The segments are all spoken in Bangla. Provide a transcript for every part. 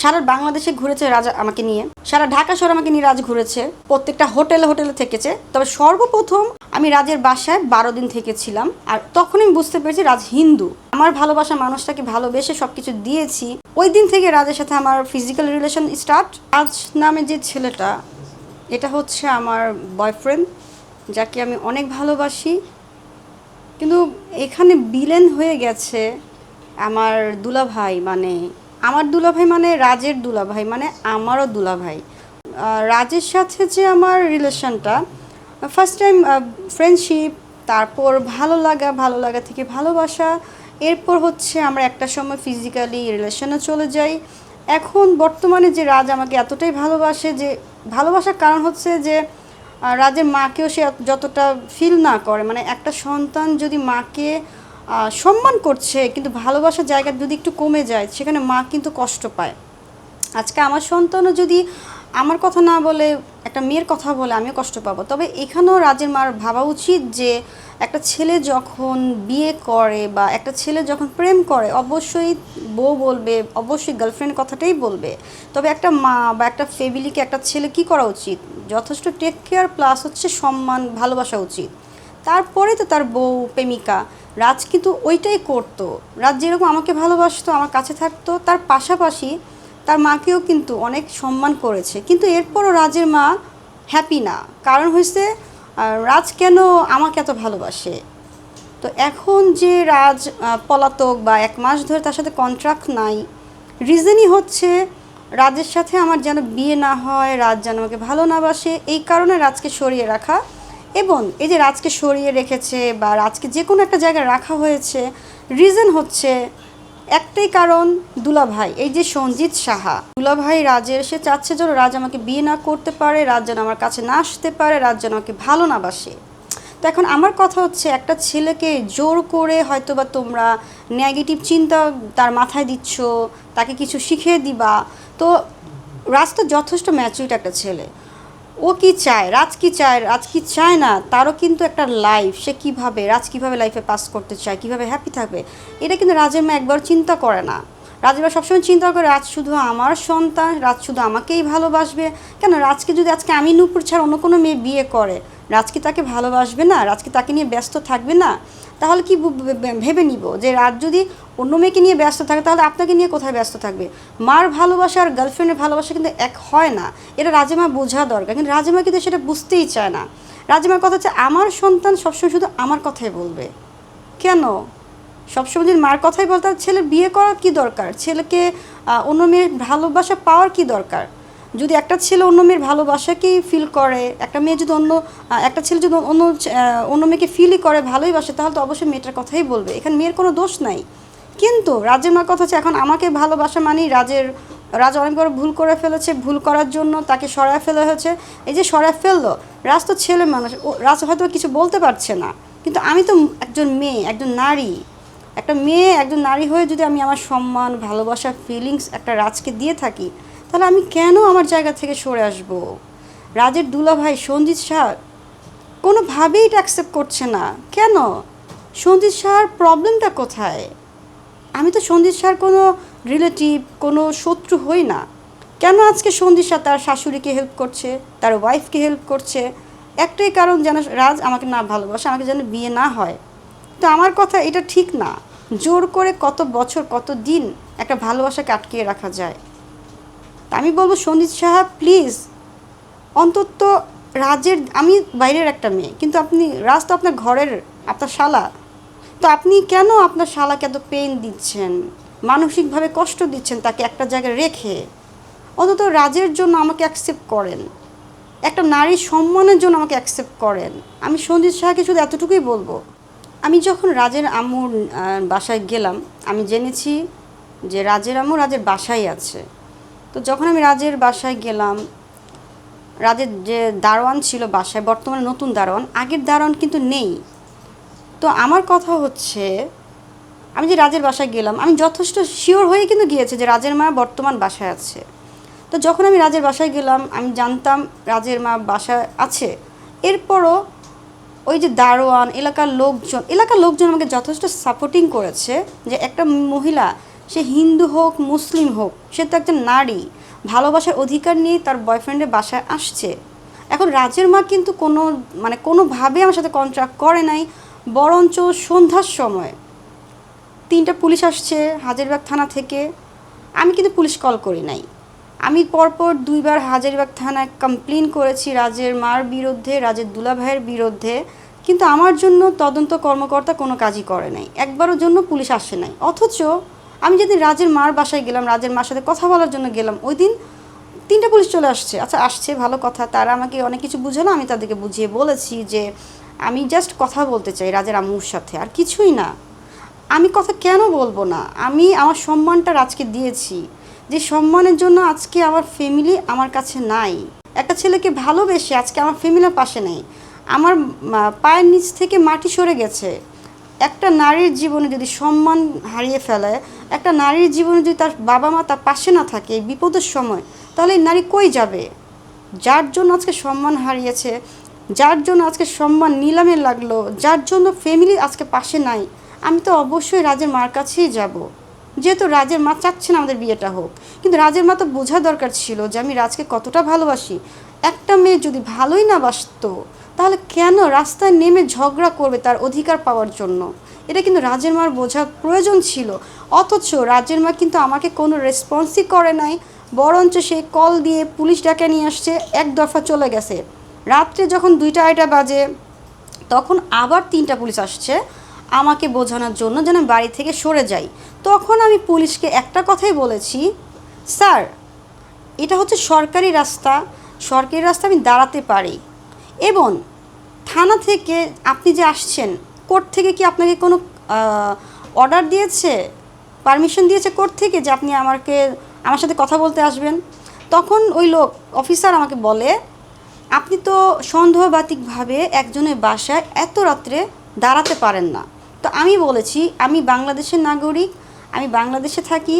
সারা বাংলাদেশে ঘুরেছে রাজা আমাকে নিয়ে। সারা ঢাকা শহর আমাকে নিয়ে রাজ ঘুরেছে। প্রত্যেকটা হোটেলে হোটেলে থেকেছে। তবে সর্বপ্রথম আমি রাজের বাসায় বারো দিন থেকেছিলাম। আর তখন আমি বুঝতে পেরেছি রাজ হিন্দু। আমার ভালোবাসা মানুষটাকে ভালোবেসে সবকিছু দিয়েছি। ওই দিন থেকে রাজের সাথে আমার ফিজিক্যাল রিলেশন স্টার্ট রাজ নামে যে ছেলেটা, এটা হচ্ছে আমার বয়ফ্রেন্ড যাকে আমি অনেক ভালোবাসি। কিন্তু এখানে বিলেন হয়ে গেছে আমার দুলাভাই মানে আমার দুলাভাই মানে রাজের দুলাভাই মানে আমারও দুলাভাই। রাজের সাথে যে আমার রিলেশনটা ফার্স্ট টাইম ফ্রেন্ডশিপ তারপর ভালো লাগা ভালো লাগা থেকে ভালোবাসা, এরপর হচ্ছে আমরা একটা সময় ফিজিক্যালি রিলেশনে চলে যাই। এখন বর্তমানে যে রাজ আমাকে এতটাই ভালোবাসে যে, ভালোবাসার কারণ হচ্ছে যে রাজের মাকেও সে যতটা ফিল না করে। মানে একটা সন্তান যদি মাকে সম্মান করছে, কিন্তু ভালোবাসার জায়গা যদি একটু কমে যায়, সেখানে মা কিন্তু কষ্ট পায়। আজকে আমার সন্তানও যদি আমার কথা না বলে, একটা মেয়ের কথা বলে, আমিও কষ্ট পাবো। তবে এখানেও রাজের মার ভাবা উচিত যে, একটা ছেলে যখন বিয়ে করে বা একটা ছেলে যখন প্রেম করে, অবশ্যই বউ বলবে, অবশ্যই গার্লফ্রেন্ড কথাটাই বলবে। তবে একটা মা বা একটা ফ্যামিলিকে একটা ছেলে কি করা উচিত? যথেষ্ট টেক কেয়ার প্লাস হচ্ছে সম্মান, ভালোবাসা উচিত। তারপরে তো তার বউ প্রেমিকা। রাজ কিন্তু ওইটাই করতো। রাজ যেরকম আমাকে ভালোবাসতো, আমার কাছে থাকতো, তার পাশাপাশি তার মাকেও কিন্তু অনেক সম্মান করেছে। কিন্তু এরপরও রাজের মা হ্যাপি না। কারণ হয়েছে রাজ কেন আমাকে এত ভালোবাসে? তো এখন যে রাজ পলাতক বা এক মাস ধরে তার সাথে কন্ট্রাক্ট নাই রিজনই হচ্ছে রাজের সাথে আমার যেন বিয়ে না হয়, রাজ যেন আমাকে ভালো না বাসে, এই কারণে রাজকে সরিয়ে রাখা এবং এই যে রাজকে সরিয়ে রেখেছে বা রাজকে যে কোনো একটা জায়গায় রাখা হয়েছে রিজন হচ্ছে একটাই কারণ, দুলাভাই। এই যে সঞ্জিত সাহা, দুলাভাই রাজের, সে চাচ্ছে যেন রাজ আমাকে বিয়ে না করতে পারে, রাজ যেন আমার কাছে না আসতে পারে, রাজ যেন আমাকে ভালো না বাসে। তো এখন আমার কথা হচ্ছে, একটা ছেলেকে জোর করে হয়তো বা তোমরা নেগেটিভ চিন্তা তার মাথায় দিচ্ছ, তাকে কিছু শিখিয়ে দিবা। তো রাজ তো যথেষ্ট ম্যাচুরিট একটা ছেলে। ও কি চায়? রাজ কি চায়? রাজ কি চায় না? তারও কিন্তু একটা লাইফ সে কীভাবে? রাজ কীভাবে লাইফে পাস করতে চায়? কীভাবে হ্যাপি থাকবে? এটা কিন্তু রাজের মা একবার চিন্তা করে না। রাজের মা সবসময় চিন্তা করে, রাজ শুধু আমার সন্তান, রাজ শুধু আমাকেই ভালোবাসবে? কেন রাজকে যদি আজকে আমি নূপুর ছাড়া অন্য কোনো মেয়ে বিয়ে করে, রাজ কি তাকে ভালোবাসবে না? রাজ কি তাকে নিয়ে ব্যস্ত থাকবে না? তাহলে কি ভেবে নিব যে রাত যদি অন্য মেয়েকে নিয়ে ব্যস্ত থাকে, তাহলে আপনাকে নিয়ে কোথায় ব্যস্ত থাকবে? মার ভালোবাসা আর গার্লফ্রেন্ডের ভালোবাসা কিন্তু এক হয় না। এটা রাজেমা বোঝা দরকার। কিন্তু রাজেমা কিন্তু সেটা বুঝতেই চায় না। রাজেমার কথা হচ্ছে, আমার সন্তান সবসময় শুধু আমার কথাই বলবে। কেন? সবসময় যদি মার কথাই বলতে ছেলে বিয়ে করার কি দরকার? ছেলেকে অন্য মেয়ের ভালোবাসা পাওয়ার কি দরকার? যদি একটা ছেলে অন্য মেয়ের ভালোবাসাকেই ফিল করে? একটা মেয়ে যদি অন্য একটা ছেলে যদি অন্য অন্য মেয়েকে ফিলই করে, ভালোই বাসে, তাহলে তো অবশ্যই মেয়েটার কথাই বলবে। এখানে মেয়ের কোনো দোষ নাই। কিন্তু রাজের মার কথা হচ্ছে, এখন আমাকে ভালোবাসা মানেই রাজের, রাজ অনেক বড় ভুল করে ফেলেছে, ভুল করার জন্য তাকে সরায় ফেলা হয়েছে। এই যে সরায় ফেলল, রাজ তো ছেলে মানুষ, ও, রাজ হয়তো কিছু বলতে পারছে না। কিন্তু আমি তো একজন মেয়ে, একজন নারী। একটা মেয়ে, একজন নারী হয়ে যদি আমি আমার সম্মান, ভালোবাসা ফিলিংস একটা রাজকে দিয়ে থাকি তাহলে আমি কেন আমার জায়গা থেকে সরে আসব? রাজের দুলাভাই সঞ্জিত শাহ কোনোভাবেই এটা অ্যাকসেপ্ট করছে না। কেন? সঞ্জিত শাহর প্রবলেমটা কোথায়? আমি তো সন্দীপ শাহর কোনো রিলেটিভ কোনো শত্রু হই না। কেন আজকে সন্দীপ শাহ তার শাশুড়িকে হেল্প করছে, তার ওয়াইফকে হেল্প করছে? একটাই কারণ যেন রাজ আমাকে না ভালোবাসে, আমাকে যেন বিয়ে না হয়। তো আমার কথা এটা ঠিক না। জোর করে কত বছর, কত দিন একটা ভালোবাসাকে আটকিয়ে রাখা যায়। আমি বলব, সন্দীপ সাহা প্লিজ অন্তত রাজের আমি বাইরের একটা মেয়ে, কিন্তু আপনি, রাজ তো আপনার ঘরের, আপনার শালা। তো আপনি কেন আপনার শালাকে এত পেন দিচ্ছেন? মানসিকভাবে কষ্ট দিচ্ছেন তাকে একটা জায়গায় রেখে। অন্তত রাজের জন্য আমাকে অ্যাকসেপ্ট করেন। একটা নারীর সম্মানের জন্য আমাকে অ্যাকসেপ্ট করেন। আমি সঞ্জিত শাহকে শুধু এতটুকুই বলব, আমি যখন রাজের আম্মুর বাসায় গেলাম, আমি জেনেছি যে রাজের আম্মু রাজের বাসায় আছে। তো যখন আমি রাজের বাসায় গেলাম, রাজের যে দারোয়ান ছিল বাসায়, বর্তমানে নতুন দারোয়ান, আগের দারোয়ান কিন্তু নেই। তো আমার কথা হচ্ছে, আমি যে রাজের বাসায় গেলাম, আমি যথেষ্ট শিওর হয়ে কিন্তু গিয়েছে যে রাজের মা বর্তমান বাসায় আছে। তো যখন আমি রাজের বাসায় গেলাম, আমি জানতাম রাজের মা বাসায় আছে। এরপরও ওই যে দারোয়ান, এলাকার লোকজন এলাকার লোকজন আমাকে যথেষ্ট সাপোর্টিং করেছে যে একটা মহিলা সে হিন্দু হোক, মুসলিম হোক, সে তো একজন নারী, ভালোবাসার অধিকার নিয়ে তার বয়ফ্রেন্ডের বাসায় আসছে। এখন রাজের মা কিন্তু কোনো মানে কোনোভাবে আমার সাথে কন্ট্রাক্ট করে নাই, বরঞ্চ সন্ধ্যার সময় তিনটা পুলিশ আসছে হাজারবাগ থানা থেকে। আমি কিন্তু পুলিশ কল করি নাই। আমি পরপর দুইবার হাজারবাগ থানায় কমপ্লেন করেছি রাজের মার বিরুদ্ধে, রাজের দুলাভাইয়ের বিরুদ্ধে, কিন্তু আমার জন্য তদন্ত কর্মকর্তা কোনো কাজই করে নাই। একবারের জন্য পুলিশ আসে নাই। অথচ আমি যেদিন রাজের মার বাসায় গেলাম, রাজের মার সাথে কথা বলার জন্য গেলাম, ওই দিন তিনটা পুলিশ চলে আসছে। আচ্ছা আসছে, ভালো কথা। তারা আমাকে অনেক কিছু বুঝালো আমি তাদেরকে বুঝিয়ে বলেছি যে আমি জাস্ট কথা বলতে চাই রাজের আম্মুর সাথে, আর কিছুই না। আমি কথা কেন বলব না? আমি আমার সম্মানটা রাজকে দিয়েছি, যে সম্মানের জন্য আজকে আমার ফ্যামিলি আমার কাছে নাই। একটা ছেলেকে ভালোবেসে আজকে আমার ফ্যামিলির পাশে নেই। আমার পায়ের নিচ থেকে মাটি সরে গেছে। একটা নারীর জীবনে যদি সম্মান হারিয়ে ফেলে, একটা নারীর জীবনে যদি তার বাবা মা তার পাশে না থাকে বিপদের সময়, তাহলে এই নারী কই যাবে? যার জন্য আজকে সম্মান হারিয়েছে, যার জন্য আজকে সম্মান নিলামে লাগল, যার জন্য ফ্যামিলি আজকে পাশে নাই, আমি তো অবশ্যই রাজের মার কাছেই যাব। যেহেতু রাজের মা চাচ্ছে না আমাদের বিয়েটা হোক, কিন্তু রাজের মা তো বোঝা দরকার ছিল যে আমি রাজকে কতটা ভালোবাসি। একটা মেয়ে যদি ভালোই না বাসতো তাহলে কেন রাস্তায় নেমে ঝগড়া করবে তার অধিকার পাওয়ার জন্য? এটা কিন্তু রাজের মার বোঝা প্রয়োজন ছিল। অথচ রাজের মা কিন্তু আমাকে কোনো রেসপন্সই করে নাই। বরঞ্চ সে কল দিয়ে পুলিশ ডাকে নিয়ে আসছে, এক দফা চলে গেছে। রাত্রে যখন দুইটা আড়াইটা বাজে, তখন আবার তিনটা পুলিশ আসছে। আমাকে বোঝানোর জন্য যেন বাড়ি থেকে সরে যাই। তখন আমি পুলিশকে একটা কথাই বলেছি, স্যার, এটা হচ্ছে সরকারি রাস্তা। সরকারি রাস্তা আমি দাঁড়াতে পারি। এবং থানা থেকে আপনি যে আসছেন, কোর্ট থেকে কি আপনাকে কোনো অর্ডার দিয়েছে? পারমিশন দিয়েছে কোর্ট থেকে যে আপনি আমাকে, আমার সাথে কথা বলতে আসবেন? তখন ওই লোক অফিসার আমাকে বলে, আপনি তো সন্দেহবাতিকভাবে একজনের বাসায় এত রাত্রে দাঁড়াতে পারেন না। তো আমি বলেছি, আমি বাংলাদেশের নাগরিক, আমি বাংলাদেশে থাকি,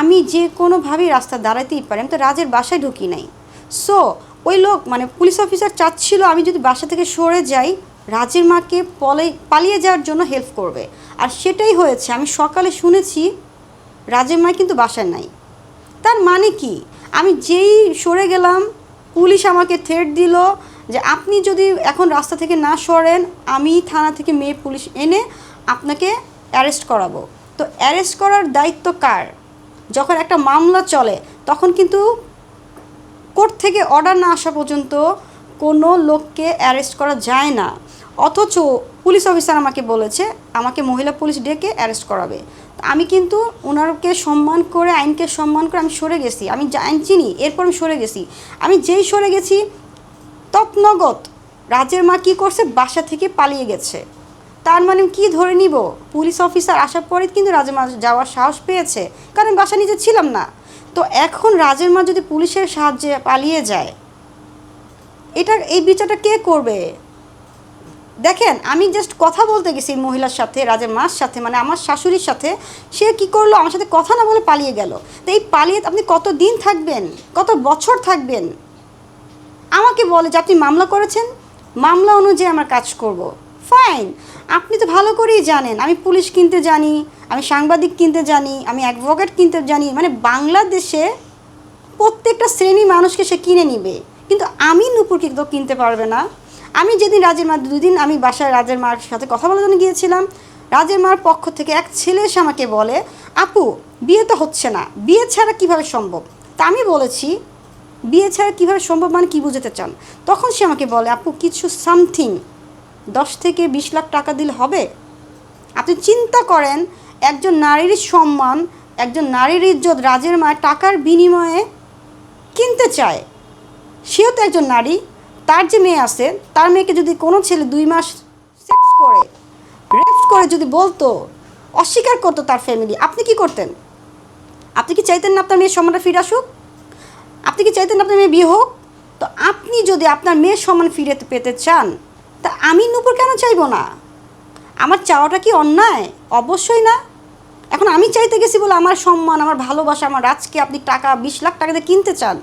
আমি যে কোনোভাবেই রাস্তা দাঁড়াতেই পারি আমি তো রাজের বাসায় ঢুকি নাই। সো ওই লোক মানে পুলিশ অফিসার চাচ্ছিল আমি যদি বাসা থেকে সরে যাই, রাজের মাকে পলে, পালিয়ে যাওয়ার জন্য হেল্প করবে। আর সেটাই হয়েছে, আমি সকালে শুনেছি রাজের মা কিন্তু বাসায় নাই। তার মানে কি? আমি যেই সরে গেলাম, পুলিশ আমাকে থ্রেট দিল যে আপনি যদি এখন রাস্তা থেকে না সরেন, আমি থানা থেকে মেয়ে পুলিশ এনে আপনাকে অ্যারেস্ট করাবো। তো অ্যারেস্ট করার দায়িত্ব কার? যখন একটা মামলা চলে, তখন কিন্তু কোর্ট থেকে অর্ডার না আসা পর্যন্ত কোনো লোককে অ্যারেস্ট করা যায় না। অথচ পুলিশ অফিসার আমাকে বলেছে, আমাকে মহিলা পুলিশ ডেকে অ্যারেস্ট করাবে। আমি কিন্তু ওনারকে সম্মান করে, আইনকে সম্মান করে আমি সরে গেছি। আমি আইন চিনি এরপর আমি সরে গেছি। আমি যেই সরে গেছি, তৎনগত রাজের মা কী করছে, বাসা থেকে পালিয়ে গেছে। তার মানে কি ধরে নিব? পুলিশ অফিসার আসার পরে কিন্তু রাজের মা যাওয়ার সাহস পেয়েছে। কারণ বাসা নিজে ছিলাম না। তো এখন রাজের মা যদি পুলিশের সাহায্যে পালিয়ে যায় এটা এই বিচারটা কে করবে? দেখেন, আমি জাস্ট কথা বলতে গেছি মহিলার সাথে, রাজের মার সাথে মানে আমার শাশুড়ির সাথে। সে কি করল? আমার সাথে কথা না বলে পালিয়ে গেল। তো এই পালিয়ে, আপনি কত দিন থাকবেন? কত বছর থাকবেন? আমাকে বলে যে, আপনি মামলা করেছেন? মামলা অনুযায়ী আমার কাজ করব। ফাইন আপনি তো ভালো করেই জানেন। আমি পুলিশ কিনতে জানি, আমি সাংবাদিক কিনতে জানি, আমি অ্যাডভোকেট কিনতে জানি। মানে বাংলাদেশে প্রত্যেকটা শ্রেণি মানুষকে সে কিনে নিবে। কিন্তু আমি নুপুরকে তো কিনতে পারবে না। আমি যেদিন রাজের মা দুদিন আমি বাসায় রাজের মার সাথে কথা বলার জন্য গিয়েছিলাম। রাজের মার পক্ষ থেকে এক ছেলে এসে আমাকে বলে, আপু, বিয়ে তো হচ্ছে না। বিয়ে ছাড়া কীভাবে সম্ভব? তা আমি বলেছি, বিয়ে ছাড়া কীভাবে সম্ভব মানে কী বুঝতে চান? তখন সে আমাকে বলে, আপু, কিছু সামথিং দশ থেকে বিশ লাখ টাকা দিলে হবে? আপনি চিন্তা করেন, একজন নারীর সম্মান, একজন নারীর ইজ্জত রাজের মায়ের টাকার বিনিময়ে কিনতে চায়। সেও তো একজন নারী, তার যে মেয়ে আছে, তার মেয়েকে যদি কোনো ছেলে দুই মাস সেক্স করে রেপ করে যদি বলতো, অস্বীকার করতো তার ফ্যামিলি আপনি কি করতেন? আপনি কি চাইতেন না আপনার মেয়ের সম্মানটা ফিরে আসুক? আপনি কি চাইতেন আপনার মেয়ে বিয়ে হোক? তো আপনি যদি আপনার মেয়ের সম্মান ফিরে পেতে চান তা আমি নূপুর কেন চাইব না? আমার চাওয়াটা কি অন্যায়? অবশ্যই না। এখন আমি চাইতে গেছি বলে আমার সম্মান, আমার ভালোবাসা, আমার রাজকে আপনি টাকা, বিশ লাখ টাকা দিয়ে কিনতে চান।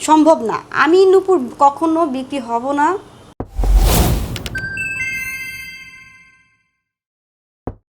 সম্ভব না। আমি নূপুর কখনো বিক্রি হব না।